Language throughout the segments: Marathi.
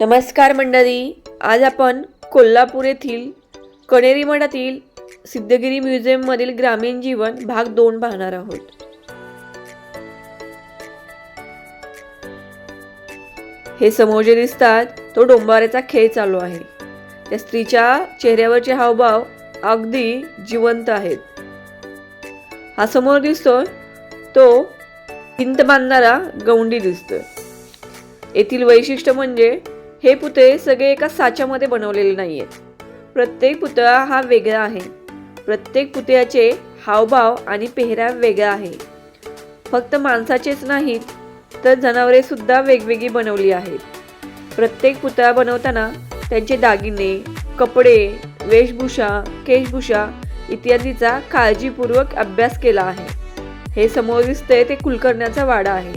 नमस्कार मंडळी. आज आपण कोल्हापूर येथील कणेरी मठातील सिद्धगिरी म्युझियममधील ग्रामीण जीवन भाग दोन पाहणार आहोत. हे समोर जे दिसतात तो डोंबाऱ्याचा खेळ चालू आहे. त्या स्त्रीच्या चेहऱ्यावरचे हावभाव अगदी जिवंत आहेत. हा समोर दिसतो तो भिंत बांधणारा गौंडी दिसतो येथील वैशिष्ट्य म्हणजे हे पुतळे सगळे एका साच्यामध्ये बनवलेले नाही आहेत प्रत्येक पुतळा हा वेगळा आहे. प्रत्येक पुतळ्याचे हावभाव आणि पेहराव वेगळा आहे. फक्त माणसाचेच नाहीत तर जनावरे सुद्धा वेगवेगळी बनवली आहेत. प्रत्येक पुतळा बनवताना त्यांचे दागिने कपडे वेशभूषा केशभूषा इत्यादीचा काळजीपूर्वक अभ्यास केला आहे. हे समोर दिसतंय ते कुलकर्ण्याचा वाडा आहे.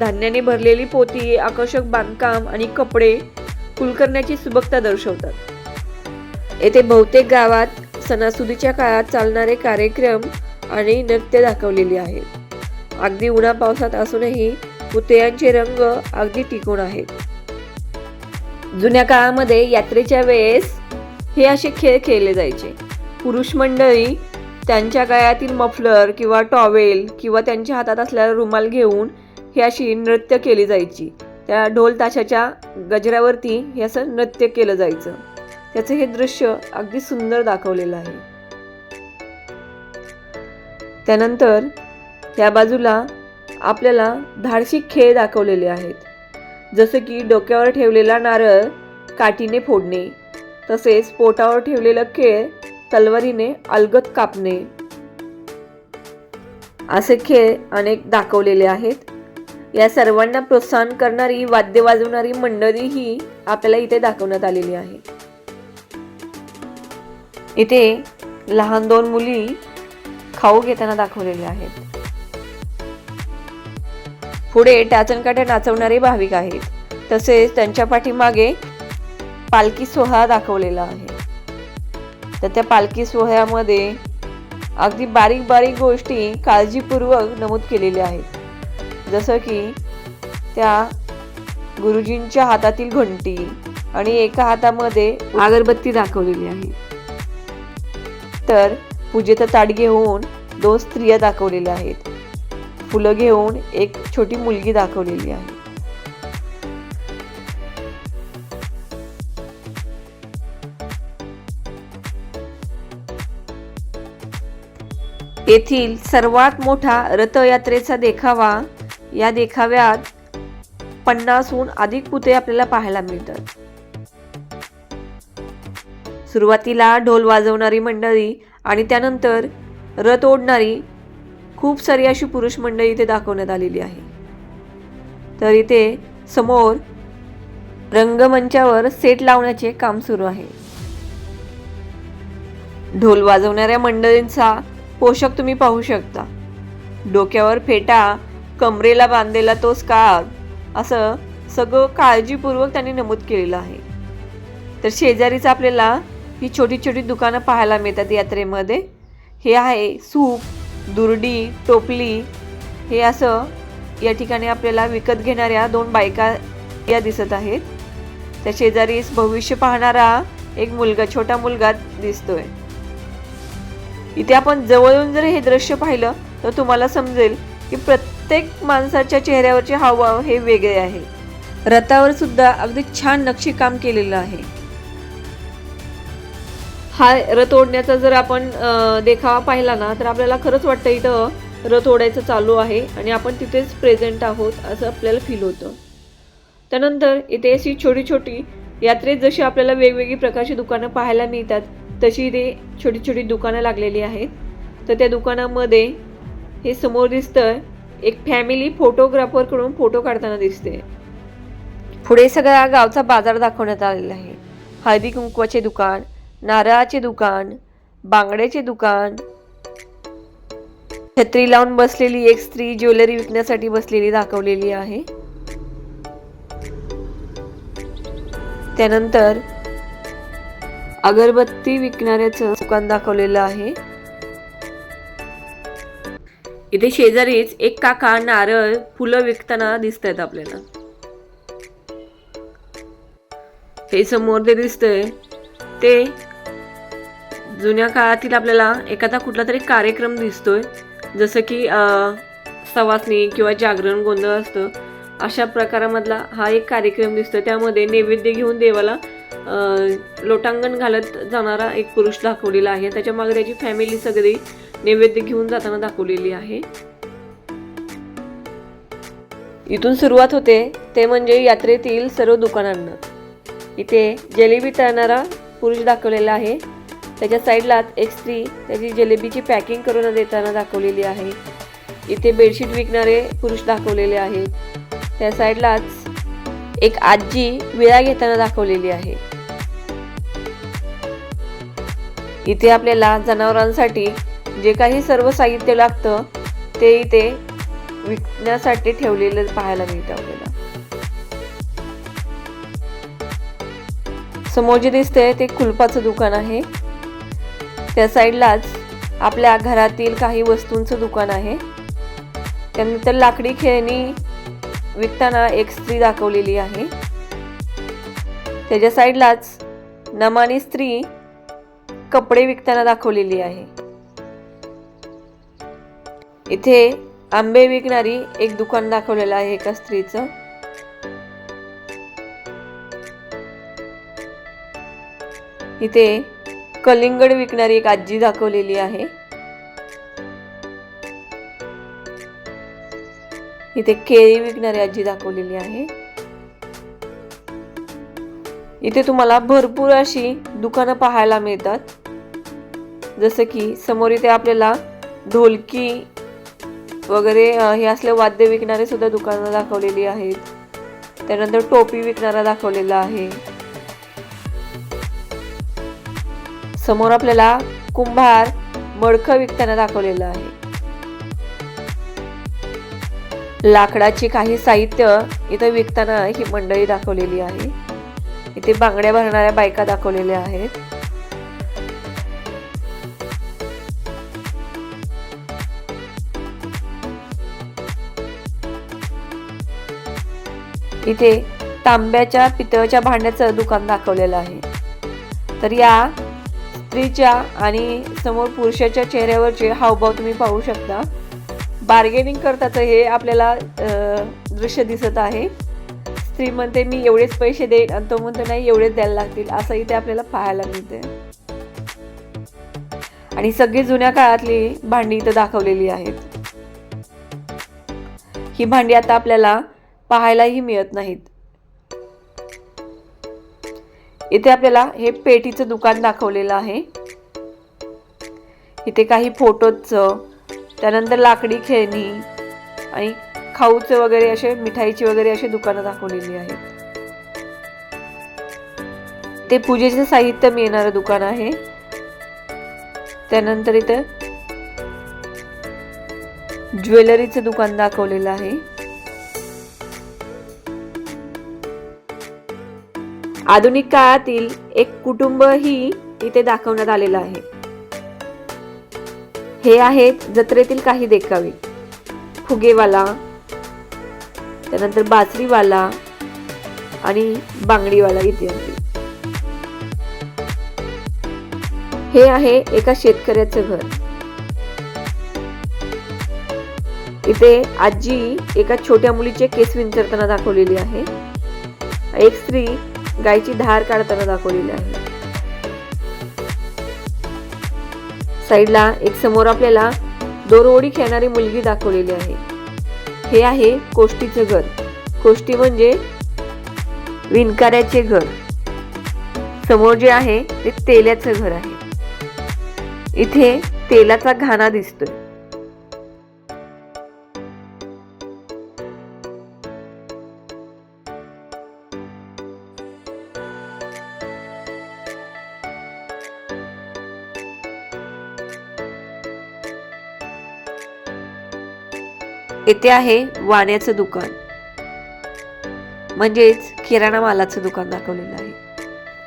धान्याने भरलेली पोती आकर्षक बांधकाम आणि कपडे कुलकर्ण्याची सुबकता दर्शवतात. येथे बहुतेक गावात सणासुदीच्या काळात चालणारे कार्यक्रम आणि नृत्य दाखवलेली आहेत अगदी उन्हा पावसात असूनही पुतळ्यांचे रंग अगदी टिकून आहेत. जुन्या काळामध्ये यात्रेच्या वेळेस हे असे खेळ खेळले जायचे. पुरुष मंडळी त्यांच्या गळ्यातील मफलर किंवा टॉवेल किंवा त्यांच्या हातात असलेला रुमाल घेऊन ही अशी नृत्य केली जायची. त्या ढोल ताशाच्या गजऱ्यावरती हे असं नृत्य केलं जायचं. त्याचं हे दृश्य अगदी सुंदर दाखवलेलं आहे. त्यानंतर त्या बाजूला आपल्याला धाडशी खेळ दाखवलेले आहेत. जसं की डोक्यावर ठेवलेला नारळ काठीने फोडणे तसेच पोटावर ठेवलेलं खेळ तलवारीने अलगत कापणे. असे खेळ अनेक दाखवलेले आहेत. या सर्वांना प्रोत्साहन करणारी वाद्य वाजवणारी मंडळी ही आपल्याला इथे दाखवण्यात आलेली आहे. इथे लहान दोन मुली खाऊ घेताना दाखवलेल्या आहेत. पुढे टाचणकाठ्या नाचवणारे भाविक आहेत. तसेच त्यांच्या पाठीमागे पालखी सोहळा दाखवलेला आहे. तर त्या पालखी सोहळ्यामध्ये अगदी बारीक बारीक गोष्टी काळजीपूर्वक नमूद केलेल्या आहेत. जसं की त्या गुरुजींच्या हातातील घंटी आणि एका हातामध्ये अगरबत्ती दाखवलेली आहे. तर पूजेचं ताट घेऊन दोन स्त्रिया दाखवलेल्या आहेत. फुलं घेऊन एक छोटी मुलगी दाखवलेली आहे. येथील सर्वात मोठा रथयात्रेचा देखावा या देखाव्यात पन्नासहून अधिक पुते आपल्याला पाहायला मिळतात. सुरुवातीला ढोल वाजवणारी मंडळी आणि त्यानंतर रथ ओढणारी खूप सारी अशी पुरुष मंडळी इथे दाखवण्यात आलेली आहे. तर इथे समोर रंगमंचावर सेट लावण्याचे काम सुरू आहे. ढोल वाजवणाऱ्या मंडळींचा पोषक तुम्ही पाहू शकता. डोक्यावर फेटा कमरेला बांधलेला तो स्कार्फ असं सगळं काळजीपूर्वक त्यांनी नमूद केलेलं आहे. तर शेजारीच आपल्याला ही छोटी छोटी दुकानं पाहायला मिळतात यात्रेमध्ये. हे आहे सूप दुर्डी टोपली. हे असं या ठिकाणी आपल्याला विकत घेणाऱ्या दोन बायका या दिसत आहेत. त्या शेजारीच भविष्य पाहणारा एक मुलगा छोटा मुलगा दिसतोय. इथे आपण जवळून जर हे दृश्य पाहिलं तर तुम्हाला समजेल की प्रत्येक प्रत्येक माणसाच्या चेहऱ्यावरचे हावभाव हे वेगळे आहे. रथावर सुद्धा अगदी छान नक्षीकाम केलेलं आहे. हा रथ ओढण्याचा जर आपण देखावा पाहिला ना तर आपल्याला खरंच वाटतं इथं रथ ओढायचं चालू आहे आणि आपण तिथेच प्रेझेंट आहोत असं आपल्याला फील होतं. त्यानंतर इथे अशी छोटी छोटी यात्रेत जशी आपल्याला वेगवेगळी प्रकारची दुकानं पाहायला मिळतात तशी इथे छोटी छोटी दुकानं लागलेली आहेत. तर त्या दुकानामध्ये हे समोर दिसतं एक फॅमिली फोटोग्राफरकडून फोटो काढताना दिसते. पुढे सगळा गावचा बाजार दाखवण्यात आलेला आहे. हळदी कुंकवाचे दुकान नारळाचे दुकान बांगड्याचे दुकान. छत्री लावून बसलेली एक स्त्री ज्वेलरी विकण्यासाठी बसलेली दाखवलेली आहे. त्यानंतर अगरबत्ती विकणाऱ्याचं दुकान दाखवलेलं आहे. इथे शेजारीच एक काका नारळ फुलं विकताना दिसत आहेत आपल्याला. हे समोर जे दिसतंय ते जुन्या काळातील आपल्याला एखादा कुठला तरी कार्यक्रम दिसतोय. जसं की सवासनी सवासणी किंवा जागरण गोंधळ असतं. अशा प्रकारामधला हा एक कार्यक्रम दिसतो त्यामध्ये नैवेद्य घेऊन देवाला लोटांगण घालत जाणारा एक पुरुष दाखवलेला आहे. त्याच्यामागे त्याची फॅमिली सगळी नैवेद्य घेऊन जाताना दाखवलेली आहे. इथून सुरुवात होते. ते म्हणजे यात्रेतील सर्व दुकानांना. इथे जिलेबी तळणारा पुरुष दाखवलेला आहे. त्याच्या साईडलाच एक स्त्री त्याची जिलेबीची पॅकिंग करून देताना दाखवलेली आहे. इथे बेडशीट विकणारे पुरुष दाखवलेले आहेत. त्या साईडलाच एक आजी विळा घेताना दाखवलेली आहे. इथे आपल्याला जनावरांसाठी जे काही सर्व साहित्य लागतं ते इथे विकण्यासाठी ठेवलेलं पाहायला मिळतं आपल्याला. समोर जे दिसतंय ते कुलपाचं दुकान आहे. त्या साईडलाच आपल्या घरातील काही वस्तूंचं दुकान आहे. त्यानंतर लाकडी खेळणी विकताना एक स्त्री दाखवलेली आहे. त्याच्या साईडलाच नमानी स्त्री कपडे विकताना दाखवलेली आहे. इथे आंबे विकणारी एक दुकान दाखवलेलं आहे एका स्त्रीचं. इथे कलिंगड विकणारी एक आजी दाखवलेली आहे. इथे केळी विकणारी आजी दाखवलेली आहे. इथे तुम्हाला भरपूर अशी दुकानं पाहायला मिळतात. जसं की समोर इथे आपल्याला ढोलकी वगैरे हे असले वाद्य विकणारे सुद्धा दुकानं दाखवलेली आहेत. त्यानंतर टोपी विकणारा दाखवलेला आहे. समोर आपल्याला कुंभार मडकं विकताना दाखवलेलं आहे. लाकडाची काही साहित्य इथं विकताना ही मंडळी दाखवलेली आहे. इथे बांगड्या भरणाऱ्या बायका दाखवलेल्या आहेत. इथे तांब्याच्या पितळच्या भांड्याचं दुकान दाखवलेलं आहे. तर या स्त्रीच्या आणि समोर पुरुषाच्या चेहऱ्यावरचे हावभाव तुम्ही पाहू शकता. बार्गेनिंग करताचं हे आपल्याला दृश्य दिसत आहे. स्त्री म्हणते मी एवढेच पैसे देईन आणि तो म्हणतो नाही एवढेच द्यायला लागतील. असं इथे आपल्याला पाहायला मिळते आणि सगळी जुन्या काळातली भांडी इथं दाखवलेली आहेत. ही भांडी आता आपल्याला पाहायलाही मिळत नाहीत. इथे आपल्याला हे पेटीचं दुकान दाखवलेलं आहे. इथे काही फोटोचं त्यानंतर लाकडी खेळणी आणि खाऊचे वगैरे असे मिठाईची वगैरे अशी दुकानं दाखवलेली आहेत. ते पूजेचे साहित्य मिळणारं दुकान आहे. त्यानंतर इथं ज्वेलरीचं दुकान दाखवलेलं आहे. आधुनिक काळातील एक कुटुंब ही इथे दाखवण्यात आलेलं आहे. हे आहेत जत्रेतील काही देखावे. फुगेवाला त्यानंतर बासरीवाला आणि बांगडीवाला इत्यादी हे आहे एका शेतकऱ्याचं घर. इथे आजी एका छोट्या मुलीचे केस विंचरताना दाखवलेली आहे. एक स्त्री गायची धार काढताना दाखवलेली आहे. साईडला एक समोर आपल्याला दोरओडी खेळणारी मुलगी दाखवलेली आहे. हे आहे कोष्टीचं घर. कोष्टी म्हणजे विणकाऱ्याचे घर. समोर जे आहे ते तेल्याचं घर आहे. इथे तेलाचा घाणा दिसतोय. येथे आहे वाण्याचं दुकान. म्हणजेच किराणा मालाचं दुकान दाखवलेलं आहे.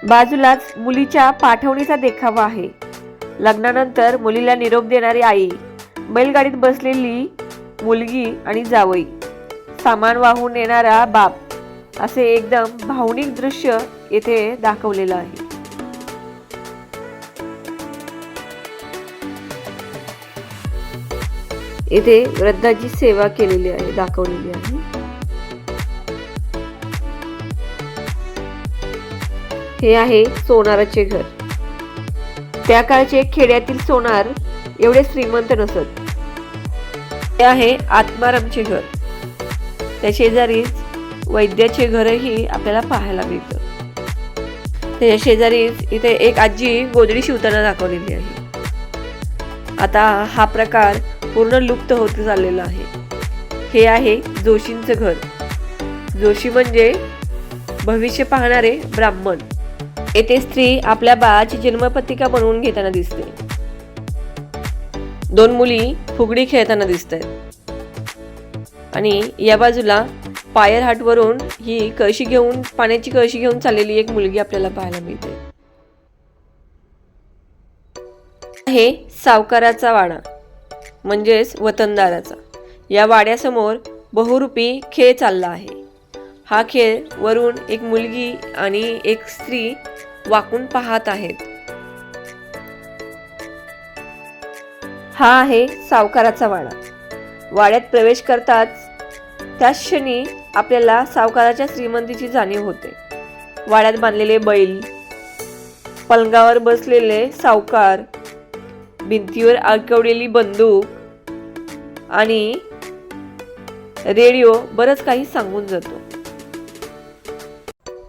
बाजूलाच मुलीच्या पाठवणीचा देखावा आहे. लग्नानंतर मुलीला निरोप देणारी आई बैलगाडीत बसलेली मुलगी आणि जावई सामान वाहून येणारा बाप असे एकदम भावनिक दृश्य येथे दाखवलेलं आहे. येथे वृद्धाची सेवा केलेली आहे दाखवलेली आहे. हे आहे सोनाराचे घर. त्या काळचे खेड्यातील सोनार एवढे श्रीमंत नसत. हे आहे आत्मारामचे घर. त्या शेजारीच वैद्याचे घरही आपल्याला पाहायला मिळतं. त्याच्या शेजारीच इथे एक आजी गोदडी शिवताना दाखवलेली आहे. आता हा प्रकार पूर्ण लुप्त होत चाललेलं आहे. हे आहे जोशींचं घर. जोशी म्हणजे भविष्य पाहणारे ब्राह्मण. येथे स्त्री आपल्या बाळाची जन्मपत्रिका बनवून घेताना दिसते. दोन मुली फुगडी खेळताना दिसत आहेत आणि या बाजूला फायर हाटवरून ही कळशी घेऊन पाण्याची कळशी घेऊन चाललेली एक मुलगी आपल्याला पाहायला मिळते. हे सावकाराचा वाडा. म्हणजेच वतनदाराचा. या वाड्यासमोर बहुरूपी खेळ चालला आहे. हा खेळ वरून एक मुलगी आणि एक स्त्री वाकून पाहत आहेत. हा आहे सावकाराचा वाडा. वाड्यात प्रवेश करताच त्याच क्षणी आपल्याला सावकाराच्या श्रीमंतीची जाणीव होते. वाड्यात बांधलेले बैल पलंगावर बसलेले सावकार भिंतीवर अडकवलेली बंदूक आणि रेडिओ बरंच काही सांगून जातो.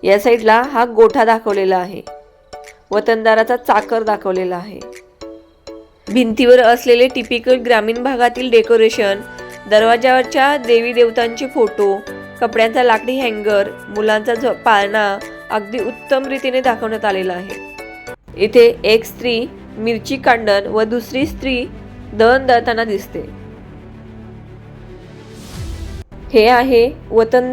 या साईडला हा गोठा दाखवलेला आहे. वतनदाराचा चाकर दाखवलेला आहे. भिंतीवर असलेले टिपिकल ग्रामीण भागातील डेकोरेशन दरवाजावरच्या देवी देवतांचे फोटो कपड्यांचा लाकडी हँगर मुलांचा झ पाळणा अगदी उत्तम रीतीने दाखवण्यात आलेला आहे. इथे एक स्त्री मिरची कांडण व दुसरी स्त्री दळण दळताना दिसते. हे आहे वतनदार